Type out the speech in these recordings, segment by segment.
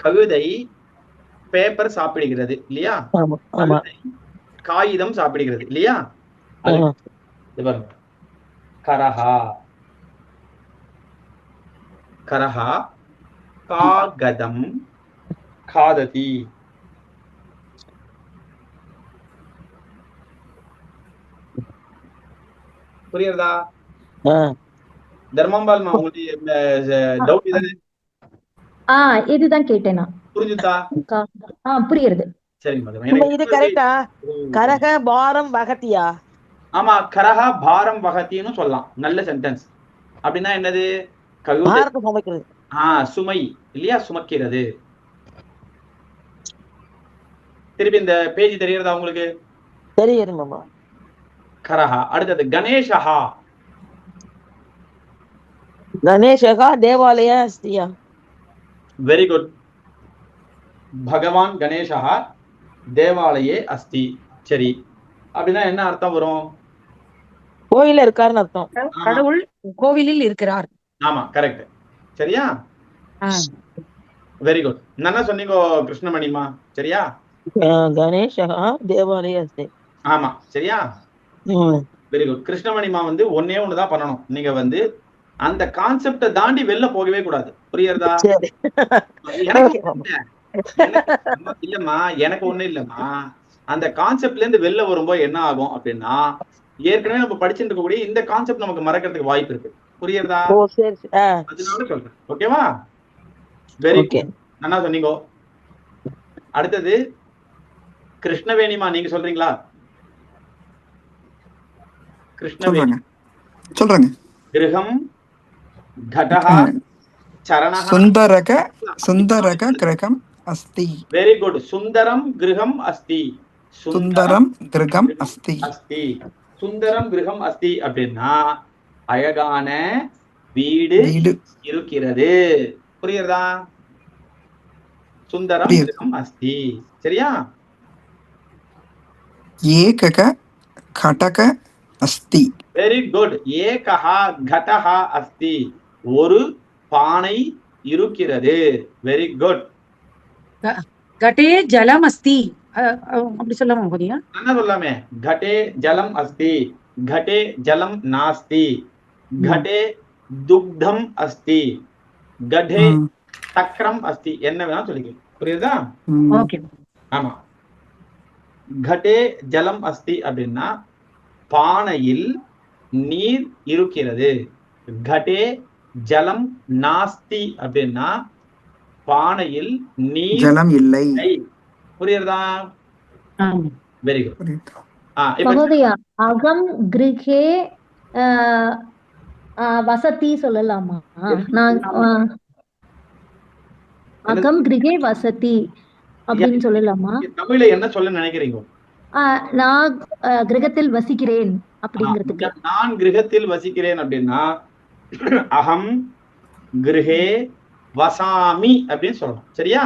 கழுதை பேப்பர் சாப்பிடுகிறது இல்லையா? காகிதம் சாப்பிடுகிறது இல்லையா? கரஹா. கரஹா காகதம் காததி. புரியுறதா தர்மாம்பால் உங்களுக்கு டவுட் இதானே ஆ இதுதான் கேட்டேன். நான் புரிஞ்சுதா? கா- ஆ புரியுது இது கரெக்டா கரக பாரம் வகத்தியா? ஆமா கரஹா பாரம் வகத்தின்னு சொல்லலாம். நல்ல சென்டென்ஸ் அப்படின்னா என்னது? கழுதை பாரத்தை சமைக்கிறது. ஆ சுமை. இல்லையா? சுமக்கிறது. திருப்பி இந்த பேஜ் தெரியறதா உங்களுக்கு? தெரியுது மாமா. கரஹா அடுத்தது கணேஷஹா கணேசகா தேவாலய அஸ்தியா வெரி குட் பகவான் கணேஷா தேவாலயே அஸ்தி. சரி. அப்படின்னா என்ன அர்த்தம் வரும்? கோயில்ல இருக்காருன்னு அர்த்தம். கடவுள் கோவிலில் இருக்கிறார். ஆமா கரெக்ட் சரியா. வெரி குட் என்ன சொன்னீங்க கிருஷ்ணமணிமா சரியா? கணேசகா தேவாலய அஸ்தி. ஆமா சரியா? வெரி குட் கிருஷ்ணமணிமா வந்து ஒன்னே ஒண்ணுதான் பண்ணணும். நீங்க வந்து அந்த கான்செப்டை தாண்டி வெளில போகவே கூடாது. புரியுறதா இல்லம்மா எனக்கு ஒண்ணு இல்லம்மா. அந்த கான்செப்ட்ல இருந்து வெளில வரும்போது என்ன ஆகும் அப்படின்னா ஏற்கனவே நம்ம படிச்சுட்டு இருக்கக்கூடிய இந்த கான்செப்ட் நமக்கு மறக்கிறதுக்கு வாய்ப்பு இருக்கு. புரியுறதா அதனால சொல்றேன். ஓகேவா? வெரி நல்லா சொன்னீங்க. அடுத்தது கிருஷ்ணவேணிமா நீங்க சொல்றீங்களா? கிருஷ்ணவேணி. சொல்றேங்க. சொல்றேங்க. கிரகம் घटः चरणः सुन्दरक सुन्दरक गृहम् अस्ति வெரி குட் சுந்தரம் கிரகம் அஸ்தி सुन्दरं गृहम् अस्ति அஸ்தி சுந்தரம் கிரகம் அஸ்தி அப்படின்னா அழகான வீடு வீடு இருக்கிறது புரியுறதா சுந்தரம் புரியுது. கிரகம் அஸ்தி சரியா एकक घटक अस्ति வெரி குட் ஏகஹா கடஹா அஸ்தி ஒரு பானை இருக்கிறது. வெரி குட் கட்டே ஜலம் அஸ்தி. அப்படி சொல்லாமா கோதியா என்ன சொல்லாமே. கட்டே ஜலம் அஸ்தி. கட்டே ஜலம் நாஸ்தி. கட்டே துக்தம் அஸ்தி. கடே சக்கரம் அஸ்தி. என்ன வேணா சொல்லிக்கலாம். புரியுதா? ஆமா. கடே ஜலம் அஸ்தி அப்படின்னா பானையில் நீர் இருக்கிறது. கடே ஜலம் நாஸ்தி அப்படின்னா பானையில் நீர் ஜலம் இல்லை. புரியுறதா? ஆமா. வெரி குட் அகம் ஆ, வசதி சொல்லலாமா? அகம் கிருஹே வசதி அப்படின்னு சொல்லலாமா? தமிழ்ல என்ன சொல்ல நினைக்கிறீங்க? நான் கிரகத்தில் வசிக்கிறேன் அப்படிங்கிறதுக்கு. நான் கிரகத்தில் வசிக்கிறேன் அப்படின்னா அகம் கிரகே வசாமி அப்படின்னு சொல்லணும். சரியா?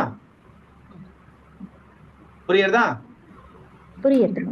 புரியுறதா புரியுது